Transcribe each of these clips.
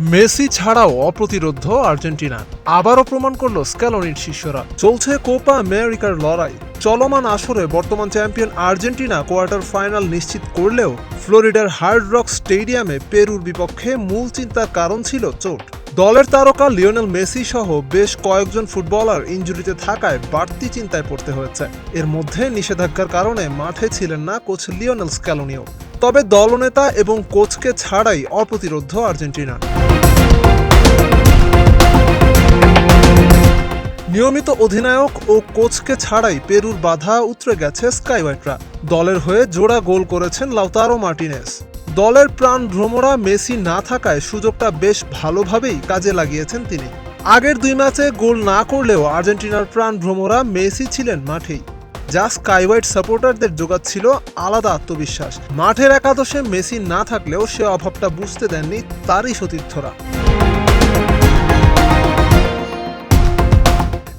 Messi ছাড়াও অপ্রতিরোধ্য Argentina. আবারও প্রমাণ করল স্ক্যালোনির শিষ্যরা। চলছে কোপা আমেরিকার লড়াই। চলমান আসরে বর্তমান চ্যাম্পিয়ন আর্জেন্টিনা কোয়ার্টার ফাইনাল নিশ্চিত করলেও ফ্লোরিডার হার্ড রক স্টেডিয়ামে পেরুর বিপক্ষে মূল চিন্তার কারণ ছিল চোট। দলের তারকা লিওনেল মেসি সহ বেশ কয়েকজন ফুটবলার ইঞ্জুরিতে থাকায় বাড়তি চিন্তায় পড়তে হয়েছে। এর মধ্যে নিষেধাজ্ঞার কারণে মাঠে ছিলেন না কোচ লিওনেল স্ক্যালোনিও। তবে দলনেতা এবং কোচকে ছাড়াই অপ্রতিরোধ্য আর্জেন্টিনা। নিয়মিত অধিনায়ক ও কোচকে ছাড়াই পেরুর বাধা উতরে গেছে স্কাইওয়াইটরা। দলের হয়ে জোড়া গোল করেছেন লাউতারো মার্টিনেস। দলের প্রাণ ভ্রমরা মেসি না থাকায় সুযোগটা বেশ ভালোভাবেই কাজে লাগিয়েছেন তিনি। আগের দুই ম্যাচে গোল না করলেও আর্জেন্টিনার প্রাণ ভ্রমরা মেসি ছিলেন মাঠেই। যা স্কাই হোয়াইট সাপোর্টারদের যোগাচ্ছিল আলাদা আত্মবিশ্বাস। মাঠের একাদশে মেসি না থাকলেও সে অভাবটা বুঝতে দেননি তারই সতীর্থরা।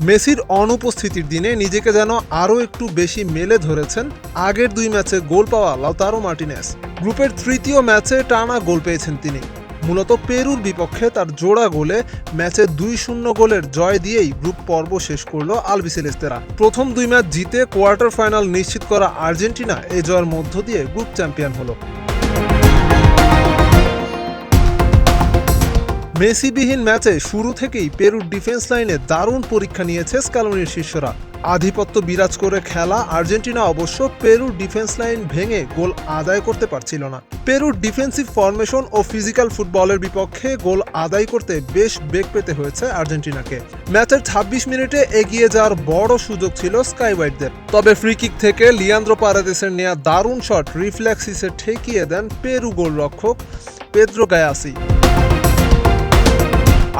মেসির অনুপস্থিতির দিনে নিজেকে যেন আরও একটু বেশি মেলে ধরেছেন আগের দুই ম্যাচে গোল পাওয়া লাউতারো মার্টিনেস। গ্রুপের তৃতীয় ম্যাচে টানা গোল পেয়েছেন তিনি। মূলত পেরুর বিপক্ষে তার জোড়া গোলে ম্যাচে দুই শূন্য গোলের জয় দিয়েই গ্রুপ পর্ব শেষ করল আলবিসেলেস্তেরা প্রথম দুই ম্যাচ জিতে কোয়ার্টার ফাইনাল নিশ্চিত করা আর্জেন্টিনা এই জয়ের মধ্য দিয়ে গ্রুপ চ্যাম্পিয়ন হলো। মেসিবিহীন ম্যাচে শুরু থেকেই পেরুর ডিফেন্স লাইনে দারুণ পরীক্ষা নিয়েছে স্ক্যালোনির শিষ্যরা। আধিপত্য বিরাজ করে খেলা আর্জেন্টিনা অবশ্য পেরুর ডিফেন্স লাইন ভেঙে গোল আদায় করতে পারছিল না। পেরুর ডিফেন্সিভ ফরমেশন ও ফিজিক্যাল ফুটবলের বিপক্ষে গোল আদায় করতে বেশ বেগ পেতে হয়েছে আর্জেন্টিনাকে। ম্যাচের ২৬ মিনিটে এগিয়ে যাওয়ার বড় সুযোগ ছিল স্কাই হোয়াইটদের তবে ফ্রিকিক থেকে লিয়ান্দ্রো পারাদেসের নেয়া দারুণ শট রিফ্লেক্সিসে ঠেকিয়ে দেন পেরু গোলরক্ষক পেদ্রো গায়াসি।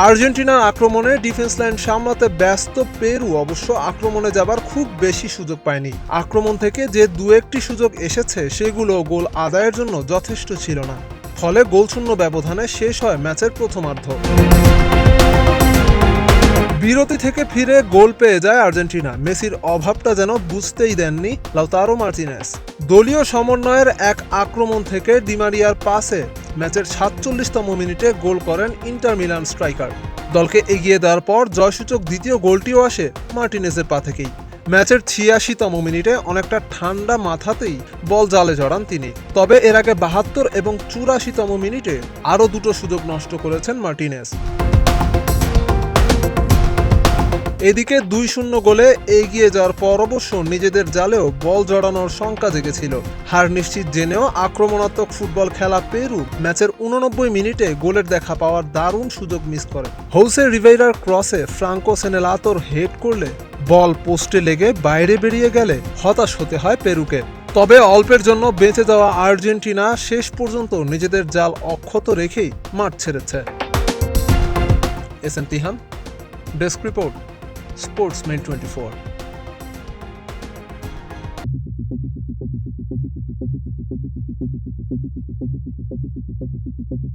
আর্জেন্টিনার আক্রমণে ডিফেন্স লাইন সামলাতে ব্যস্ত পেরু অবশ্য আক্রমণে যাবার খুব বেশি সুযোগ পায়নি। আক্রমণ থেকে যে দু একটি সুযোগ এসেছে, সেগুলো গোল আদায়ের জন্য যথেষ্ট ছিল না। ফলে গোলশূন্য ব্যবধানে শেষ হয় ম্যাচের প্রথমার্ধ। বিরতি থেকে ফিরে গোল পেয়ে যায় আর্জেন্টিনা। মেসির অভাবটা যেন বুঝতেই দেননি লাউতারো মার্টিনেস। দলীয় সমন্বয়ের এক আক্রমণ থেকে ডিমারিয়ার পাসে ম্যাচের সাতচল্লিশতম মিনিটে গোল করেন ইন্টার মিলান স্ট্রাইকার। দলকে এগিয়ে দেওয়ার পর জয়সূচক দ্বিতীয় গোলটিও আসে মার্টিনেজের পা থেকেই। ম্যাচের ছিয়াশিতম মিনিটে অনেকটা ঠান্ডা মাথাতেই বল জালে জড়ান তিনি। তবে এর আগে বাহাত্তর এবং চুরাশিতম মিনিটে আরও দুটো সুযোগ নষ্ট করেছেন মার্টিনেস এদিকে দুই শূন্য গোলে এগিয়ে যাওয়ার পর অবশ্য নিজেদের জালেও বল জড়ানোর শঙ্কা জেগেছিল। হার নিশ্চিত জেনেও আক্রমণাত্মক ফুটবল খেলা পেরু ম্যাচের উননব্বই মিনিটে গোলের দেখা পাওয়ার দারুণ সুযোগ মিস করে। হৌসে রিভেইরার ক্রসে ফ্রাঙ্কো সেনেলাতোর হেড করলে বল পোস্টে লেগে বাইরে বেরিয়ে গেলে হতাশ হতে হয় পেরুকে। তবে অল্পের জন্য বেঁচে যাওয়া আর্জেন্টিনা শেষ পর্যন্ত নিজেদের জাল অক্ষত রেখেই মাঠ ছেড়েছে। S N Tihan, desk report. Sportsman 24.